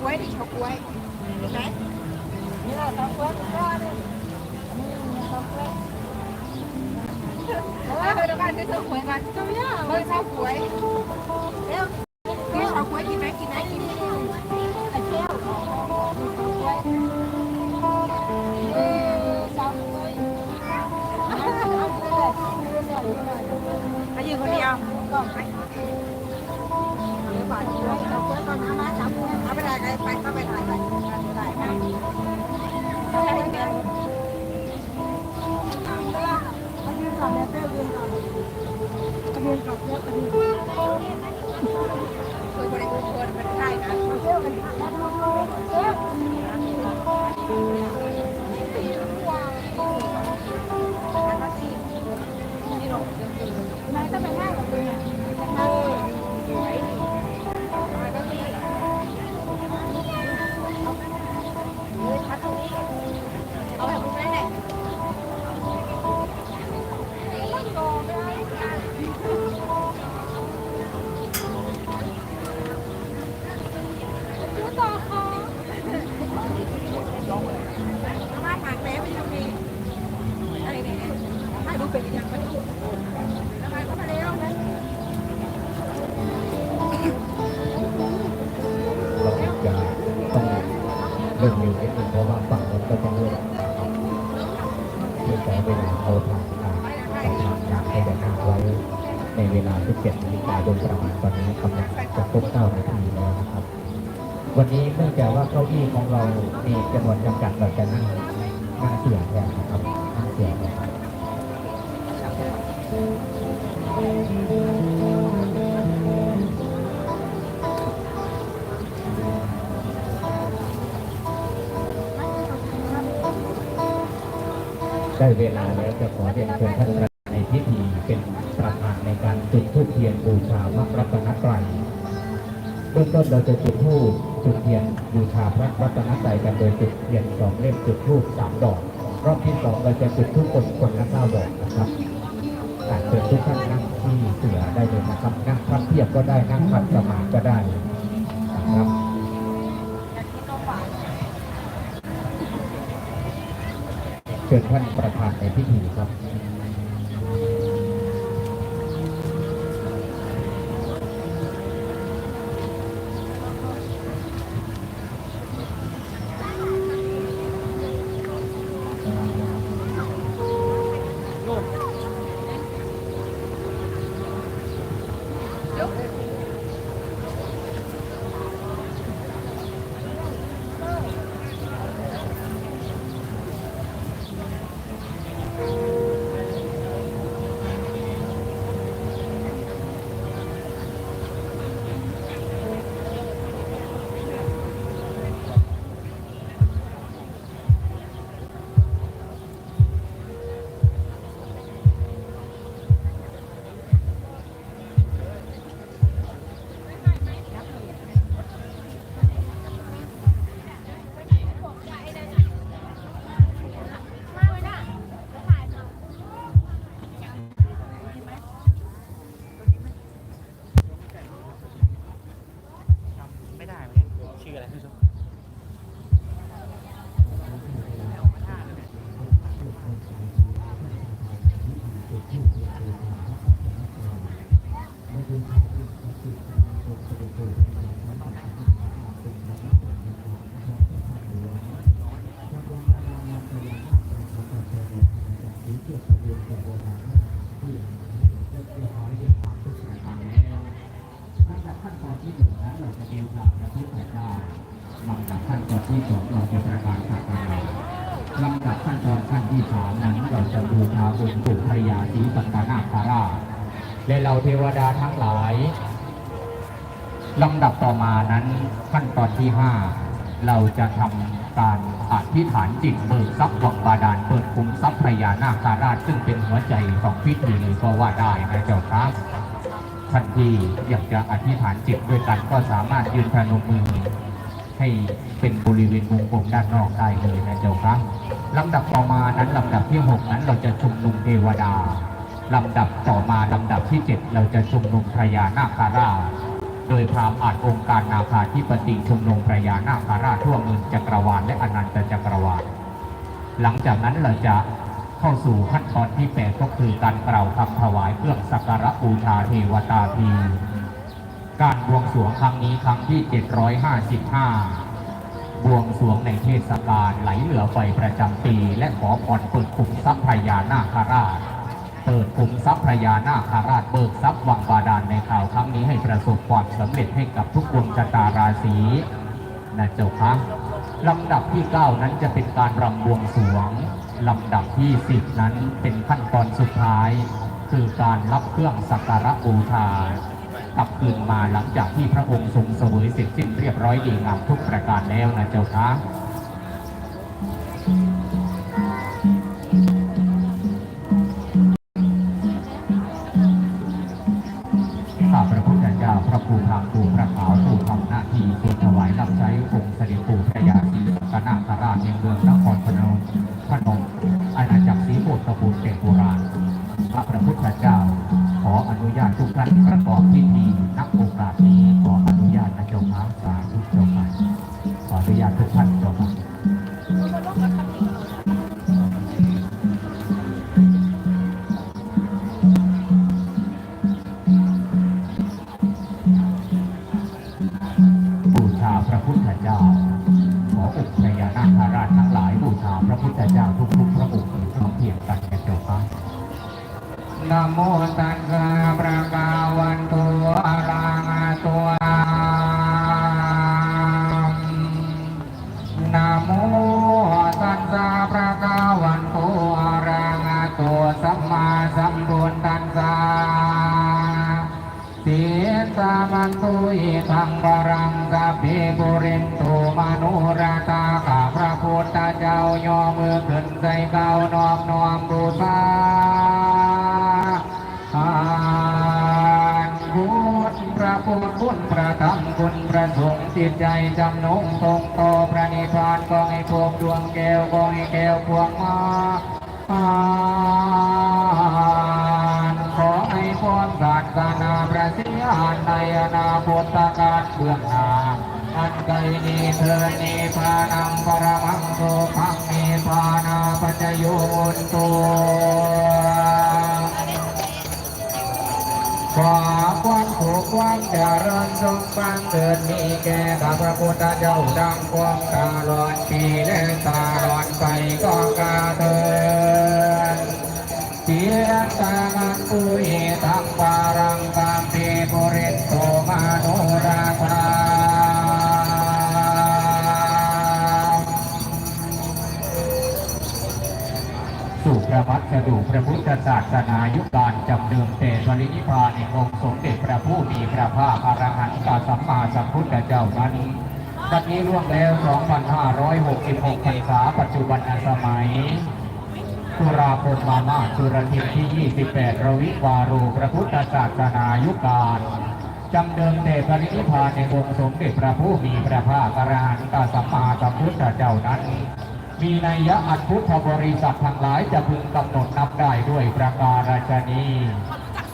ก๊วยดิเฉาก๊วยเห็นไหมนี่แหละเฉาก๊วยสุดยอดเลยนี่เฉาก๊วยเอ มายืนคนเดียวก่องไปเดี๋ยวก่อนเดียวเอาเพื่อนก่อนเอามาจับเอาไปถ่ายไปเข้าไปถ่ายไปถ่ายไปเขาไปถ่ายมายืนก่อนเนี่ยเต้ยืนก่อนมายืนก่อนเต้มายืนคุยคนอื่นคนมันได้นะเต้มันถ่ายแล้ว Thank you. นิดนึงเพราะว่าฝั่งนั้นก็ต้องเริ่มที่ใช้เวลาเอาทานมาเอาถ่านจากให้ได้หน้าไว้ในเวลา 17นาฬิกาโดยประมาณตอนนี้กำลังจะครบ9นาทีแล้วนะครับ วันนี้เนื่องจากว่าเก้าอี้ของเรามีจำนวนจำกัดเราจะนั่งนั่ง ได้เวลาแล้วจะขอเรียนเชิญท่านประธานในพิธีเป็นประธานในการจุดธูปเทียนบูชาพระรัตนตรัยเบื้องต้นเราจะจุดธูปจุดเทียนบูชาพระรัตนตรัยกันโดยจุดเทียนสองเล่มจุดธูปสามดอกรอบที่สองเราจะจุดธูปคนคนละเก้าดอกนะครับการเชิญทุกท่านนั่งที่เสือได้เลยนะครับนั่งพับเพียบก็ได้นั่งพับสมาธิก็ได้ เชิญท่านประธานในพิธีครับ ที่สองเราจะประกาศสักการะลำดับขั้นตอนขั้นที่สามนั้นเราจะบูชาองค์ปู่พระยาศรีสัตนาคาราชและเราเทวดาทั้งหลายลำดับต่อมานั้นขั้นตอนที่ห้าเราจะทำการอธิษฐานจิตเบิกทรัพย์วังบาดาลเปิดคุ้มทรัพย์พระยานาคาราชซึ่งเป็นหัวใจของพิธีเลยก็ว่าได้นะเจ้าครับท่านที่อยากจะอธิษฐานจิตด้วยกันก็สามารถยืนพนมมือ ให้เป็นบริเวณวงกลมด้านนอกได้เลยนะเจ้าครับลำดับต่อมานั้นลำดับที่หกนั้นเราจะชุมนุมเทวดาลำดับต่อมาลำดับที่ 7 เราจะชุมนุมพระยานาคาราชโดยพรามอาจองค์การนาคาธิปติชุมนุมพระยานาคาราชทั่วเมืองจักรวาลและอนันตจักรวาล หลังจากนั้นเราจะเข้าสู่ขั้นตอนที่ 8 ก็คือการกล่าวคำถวายเครื่องสักการะบูชาเทวตาที การบวงสรวงครั้งนี้ครั้งที่ 755 บวงสรวงในเทศกาลไหลเหลือไฟประจำปี และขอพรเปิดขุมทรัพย์พญานาคราช เปิดขุมทรัพย์พญานาคราชเบิกทรัพย์วังบาดาลในข่าวครั้งนี้ให้ประสบความสำเร็จให้กับทุกดวงชะตาราศีนะเจ้าคะลำดับที่ 9 นั้นจะเป็นการรำบวงสรวงลำดับที่ 10 นั้นเป็นขั้นตอนสุดท้าย คือการรับเครื่องสักการะบูชา กลับคืนมาหลังจากที่พระองค์ทรงเสวยเสร็จสิ้นเรียบร้อยดีงามทุกประการแล้วนะเจ้าคะ ระพุทธเจ้า ขอองค์พญานาคาราชทั้งหลายบูชาพระพุทธเจ้าทุกๆพระองค์พร้อมเพียงกันแก่เจ้าค่ะนโมตัสสะพระกาวันโตอะระหะโตนโมตัสสะพระกาวันโตอะระหะโตสัมมาสัมพุทธัสสะ มันตุอิทังบรังสัพเพบุรินตุมนุราตาข้าพระพุทธเจ้ายอมือขึ้นใส่เก้านอบน้อมบูชาทานพุทธพระพุทธคุณพระธรรมคุณพระสงฆ์จิตใจจำนงตรงต่อพระนิพพานกองให้พวกดวงแก้วกองให้แก้วพวงมา อันไกลนี้เธอนิพพานังปรมังโสภังนิพพานาปัจโยนตัวขอความสุขความเจริญจงบังเกิดมีแก่ข้าพระพุทธเจ้าดังความตาลอนปีและตาลอนไปก็กาเถินเสียงตามันปุยทังปารังตามเทปุเร สู่พระวัดสดุพระพุทธศาสนายุคการจำเดิมแต่ปรินิพานในองค์สมเด็จพระผู้มีพระภาคอรหันตสัมมาสัมพุทธเจ้านั้นบัดนี้ล่วงแล้ว 2,566พรรษาปัจจุบันสมัยสุราคมมามาสุรทินที่ 28 รวิวารูพระพุทธศาสนายุคการจำเดิมแต่ปรินิพพานในองค์สมเด็จพระผู้มีพระภาคอรหันตสัมมาสัมพุทธเจ้านั้น มีนัยยะอันพุทธบริษัททั้งหลายจะพึงกำหนดนับได้ด้วยประการฉนี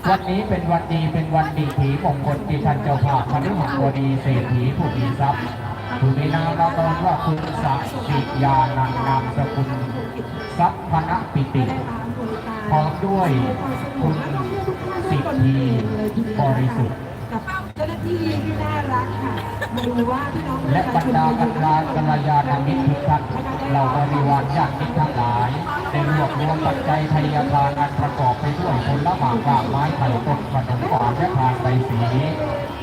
วันนี้เป็นวันดีเป็นวันดีถีมงคลที่ท่านเจ้าภาพพนุหังบดีเศรษฐีผู้มีทรัพย์ผู้มีนามละกว่าคุณสักสิยานันนามสกุลทรัพย์พนปิติพร้อมด้วยคุณสิทธีบริสุทธิ์ เจ้าหน้าที่ที่น่ารักค่ะมาดูว่าพี่น้องและบรรดากัลยากัลยาณมิตรทุกท่านเหล่าบริวารญาติมิตรทั้งหลายได้รวบรวมปัจจัยทายทานอันประกอบไปด้วยผลหมากรากไม้ไผ่ต้นขนมหวานและทานใบสี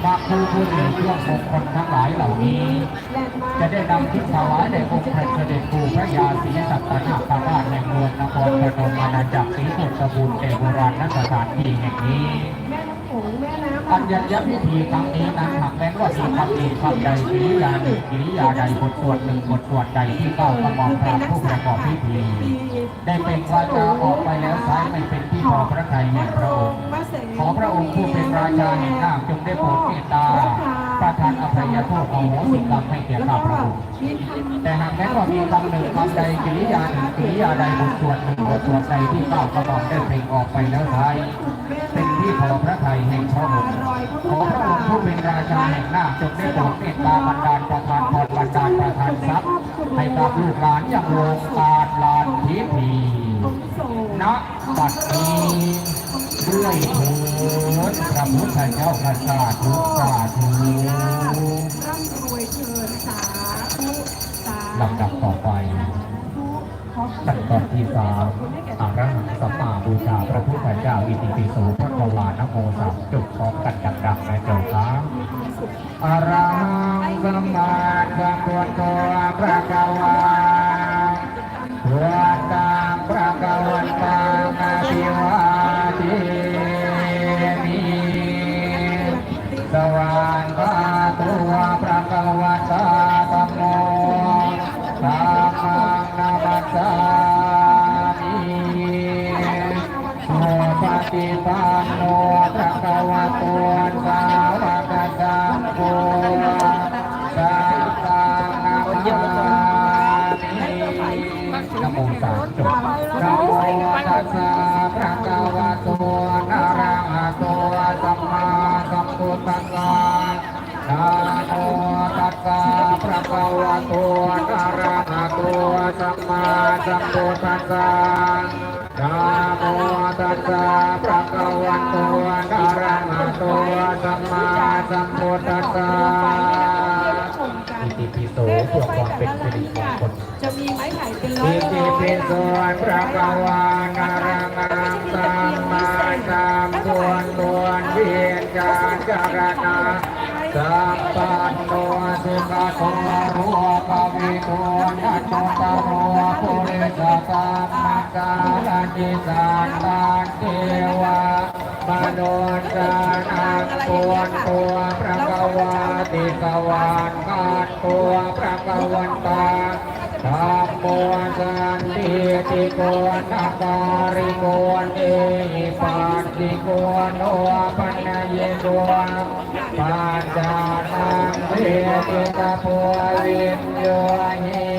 มาคือผู้ถือเครื่องมงคลทั้งหลายเหล่านี้ จะได้นำทิ้งถวายแด่องค์พระเสด็จปู่พระยาศรีสัตนาคราชแห่งเมืองนครพนมอาณาจักรศรีโสตบูรณ์แก่โบราณสถานที่แห่งนี้ แม่น้ำโขงแม่น้ำ อัญญญพิธีครั้งนี้นั้นหากแม้ว่ามีคำดีคำใดกิริยาหนึ่งกิริยาใดบทสวดหนึ่งบทสวดใดที่เก้ากระหม่อมพระผู้ประกอบพิธีได้เป็นวาจาออกไปแล้วซ้ายไม่เป็นที่พอพระทัยแห่งพระองค์ขอพระองค์ผู้เป็นราชาแห่งนาคจงได้โปรดเมตตาประทานอภัยโทษขอโหสิกรรมให้แก่ข้าพระองค์แต่หากแม้ว่ามีคำหนึ่งคำใดกิริยาหนึ่งกิริยาใดบทสวดหนึ่งบทสวดใดที่เข้าวกระบอกได้เพลงออกไปแล้วไทย ที่พอพระไทยแห่งพระองค์ขอพระองค์ผู้เป็นราชาแห่งนาคจงได้โปรดเมตตาบันดาลประทานพรบันดาลประทานทรัพย์ให้กับลูกหลานอย่างโรงการลานทีพีณปัดนี้ด้วยเถิดพระพุทธเจ้าพระสาธุสาธุร่ำรวยเถิดสาธุสาลำดับต่อไปขั้นตอนที่สามอาระหั บูชาพระพุทธเจ้าอิติปิโสพระกวานโมสามจุดพร้อมกันดังๆนะเจ้าครับอาระหังสัมมาสัมพุทโธพระกวาวันตังพระกวันตังอาภิวาเทมิสวานตาตัวพระกวันตาธัมโมธรรมังนามัสสา ปันโนภะคะวะโตสาวกสังโฆสังฆังนามามินะโมสามจบนะโมตัสสะภะคะวะโตอะระหะโตสัมมาสัมพุทธัสสะนะโมตัสสะภะคะวะโตอะระหะโตสัมมาสัมพุทธัสสะ นะโมตัสสะภะคะวะโตอะระหะโตสัมมาสัมพุทธัสสะอิติปิโสเพื่อความเป็นสิริมงคลจะมีไม้ไผ่เป็นร้อยร้อิยติปิโสพระกวานารังสัมมาสัมพุทธวนเวียนจารจารณาสัมปันโนสุขโรัวกวิ โกนัจจตโรปุริสกรรมกาลนิสานตานเทวามโนจานังปวนตัวพระกวาติกวานกานตัวพระกวันตาธรรมโมสันติติโกนาการิโกนเอหิปัสสิโกโนปัญญโก ปัจทานังเวทิตาภูวิญโยหิ